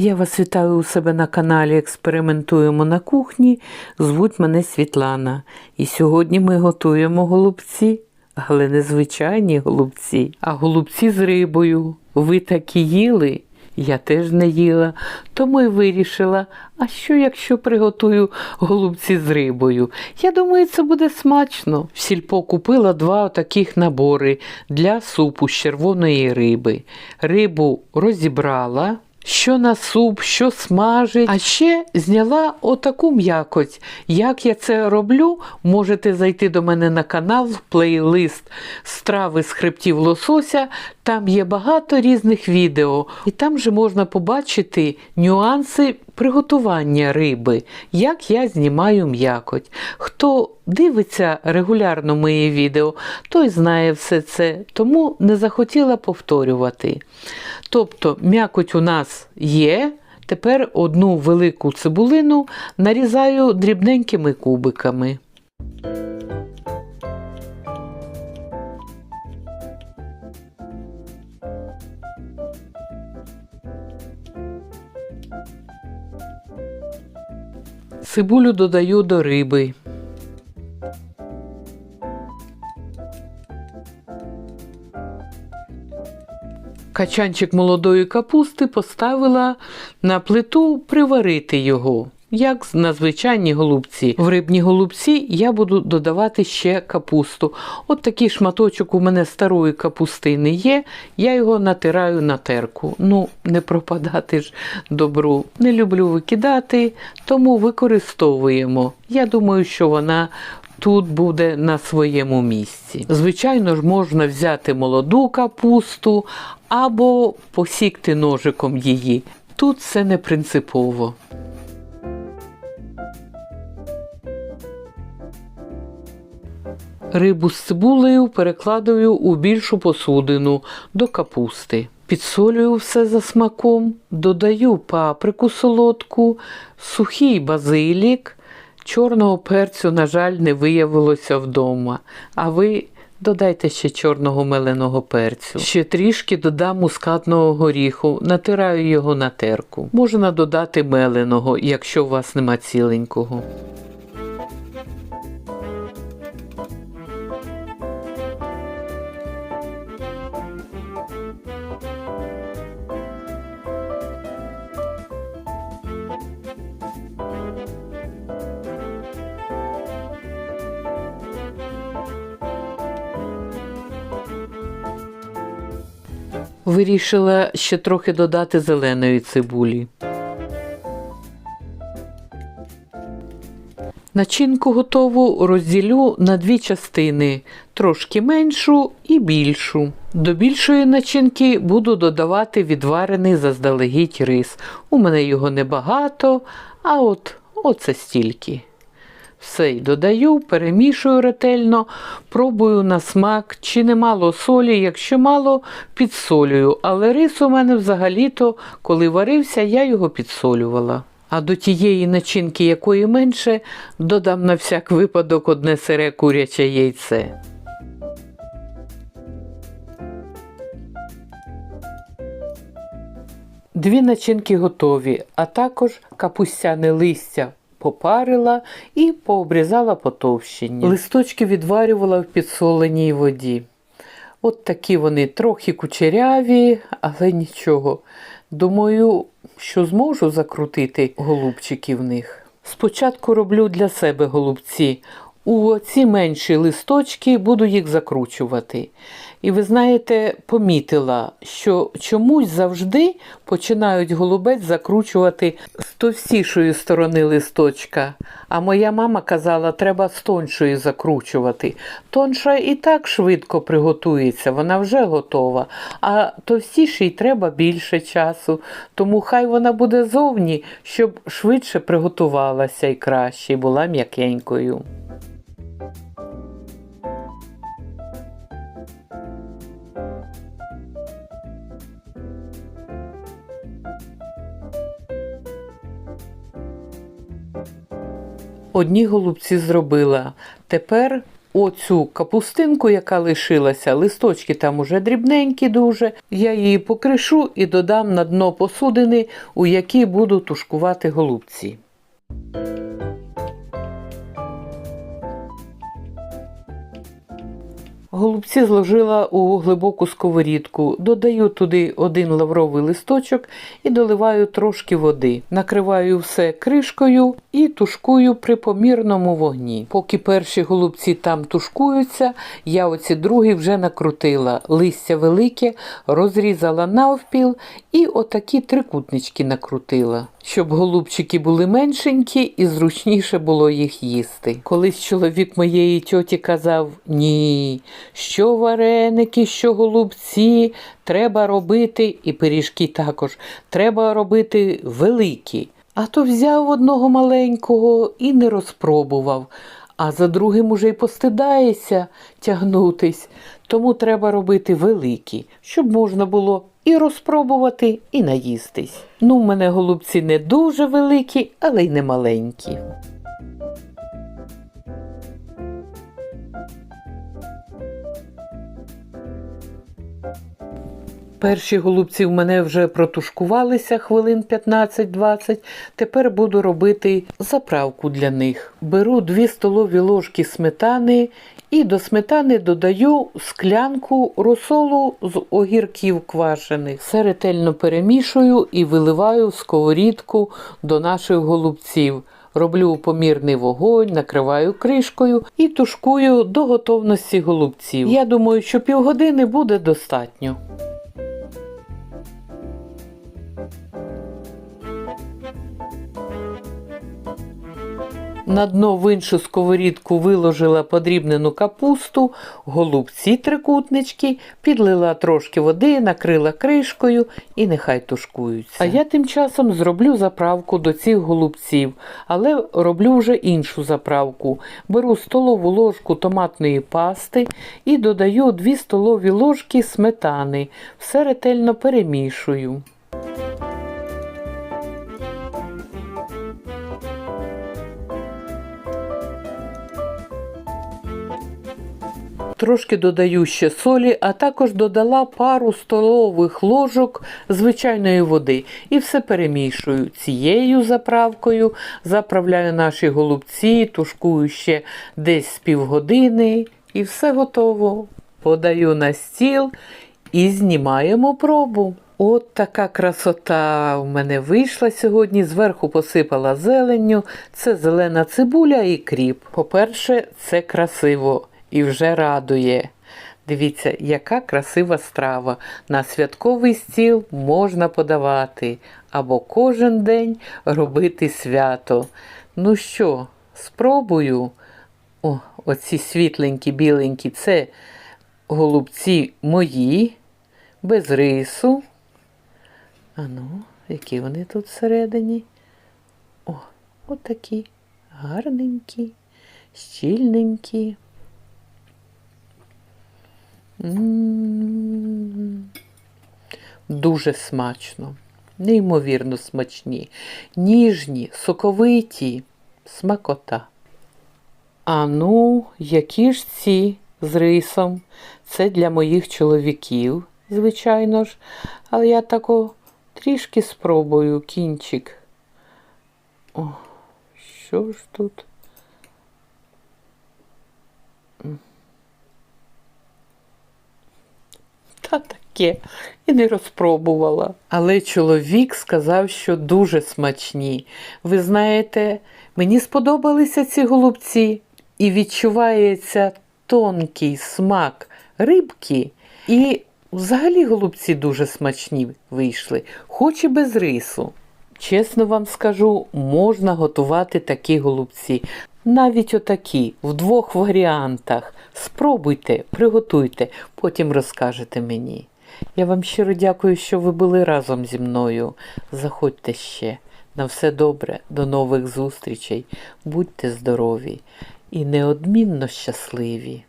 Я вас вітаю у себе на каналі Експериментуємо на кухні. Звуть мене Світлана. І сьогодні ми готуємо голубці, але не звичайні голубці, а голубці з рибою. Ви такі їли? Я теж не їла, тому й вирішила, а що якщо приготую голубці з рибою? Я думаю, це буде смачно. В сільпо купила два таких набори для супу з червоної риби. Рибу розібрала. Що на суп, що смажить. А ще зняла отаку м'якоть. Як я це роблю, можете зайти до мене на канал в плейлист страви з хребтів лосося. Там є багато різних відео, і там же можна побачити нюанси приготування риби, як я знімаю м'якоть. Хто дивиться регулярно мої відео, той знає все це, тому не захотіла повторювати. Тобто м'якоть у нас є. Тепер одну велику цибулину нарізаю дрібненькими кубиками. Цибулю додаю до риби. Качанчик молодої капусти поставила на плиту приварити його. Як на звичайні голубці. В рибні голубці я буду додавати ще капусту. От такий шматочок у мене старої капустини є, я його натираю на терку. Ну, не пропадати ж добру. Не люблю викидати, тому використовуємо. Я думаю, що вона тут буде на своєму місці. Звичайно ж, можна взяти молоду капусту або посікти ножиком її. Тут це не принципово. Рибу з цибулею перекладаю у більшу посудину до капусти. Підсолюю все за смаком, додаю паприку солодку, сухий базилік. Чорного перцю, на жаль, не виявилося вдома. А ви додайте ще чорного меленого перцю. Ще трішки додам мускатного горіху, натираю його на терку. Можна додати меленого, якщо у вас нема ціленького. Вирішила ще трохи додати зеленої цибулі. Начинку готову розділю на дві частини, трошки меншу і більшу. До більшої начинки буду додавати відварений заздалегідь рис. У мене його небагато, а от оце стільки. Все й додаю, перемішую ретельно, пробую на смак, чи не мало солі, якщо мало, підсолюю. Але рис у мене взагалі-то, коли варився, я його підсолювала. А до тієї начинки, якої менше, додам на всяк випадок одне сире куряче яйце. Дві начинки готові, а також капустяне листя попарила і пообрізала потовщені. Листочки відварювала в підсоленій воді. От такі вони трохи кучеряві, але нічого. Думаю, що зможу закрутити голубчики в них. Спочатку роблю для себе голубці. У ці менші листочки буду їх закручувати. І ви знаєте, помітила, що чомусь завжди починають голубець закручувати з товстішої сторони листочка. А моя мама казала, треба з тоншої закручувати. Тонша і так швидко приготується, вона вже готова. А товстішій треба більше часу. Тому хай вона буде зовні, щоб швидше приготувалася і краще, і була м'якенькою. Одні голубці зробила. Тепер оцю капустинку, яка лишилася, листочки там уже дрібненькі дуже. Я її покришу і додам на дно посудини, у якій буду тушкувати голубці. Голубці зложила у глибоку сковорідку, додаю туди один лавровий листочок і доливаю трошки води. Накриваю все кришкою і тушкую при помірному вогні. Поки перші голубці там тушкуються, я оці другі вже накрутила. Листя велике, розрізала навпіл і отакі трикутнички накрутила. Щоб голубчики були меншенькі і зручніше було їх їсти. Колись чоловік моєї тьоті казав: ні, що вареники, що голубці, треба робити, і пиріжки також, треба робити великі. А то взяв одного маленького і не розпробував, а за другим уже й постидається тягнутись. Тому треба робити великі, щоб можна було і розпробувати, і наїстись. Ну, в мене голубці не дуже великі, але й не маленькі. Перші голубці в мене вже протушкувалися хвилин 15-20. Тепер буду робити заправку для них. Беру 2 столові ложки сметани і до сметани додаю склянку розсолу з огірків квашених. Все ретельно перемішую і виливаю в сковорідку до наших голубців. Роблю помірний вогонь, накриваю кришкою і тушкую до готовності голубців. Я думаю, що півгодини буде достатньо. На дно в іншу сковорідку виложила подрібнену капусту, голубці трикутнички, підлила трошки води, накрила кришкою і нехай тушкуються. А я тим часом зроблю заправку до цих голубців, але роблю вже іншу заправку. Беру столову ложку томатної пасти і додаю 2 столові ложки сметани. Все ретельно перемішую. Трошки додаю ще солі, а також додала пару столових ложок звичайної води. І все перемішую цією заправкою, заправляю наші голубці, тушкую ще десь з півгодини і все готово. Подаю на стіл і знімаємо пробу. От така красота в мене вийшла сьогодні. Зверху посипала зеленню. Це зелена цибуля і кріп. По-перше, це красиво і вже радує. Дивіться, яка красива страва. На святковий стіл можна подавати або кожен день робити свято. Ну що, спробую. О, оці світленькі, біленькі це голубці мої, без рису. А ну, які вони тут всередині? О, отакі гарненькі, щільненькі. М. Дуже смачно, неймовірно смачні, ніжні, соковиті, смакота. А ну, які ж ці з рисом? Це для моїх чоловіків, звичайно ж, але я тако трішки спробую кінчик. О, що ж тут? Та таке, і не розпробувала. Але чоловік сказав, що дуже смачні. Ви знаєте, мені сподобалися ці голубці, і відчувається тонкий смак рибки. І взагалі голубці дуже смачні вийшли, хоч і без рису. Чесно вам скажу, можна готувати такі голубці. Навіть отакі, в двох варіантах. Спробуйте, приготуйте, потім розкажете мені. Я вам щиро дякую, що ви були разом зі мною. Заходьте ще. На все добре, до нових зустрічей. Будьте здорові і неодмінно щасливі.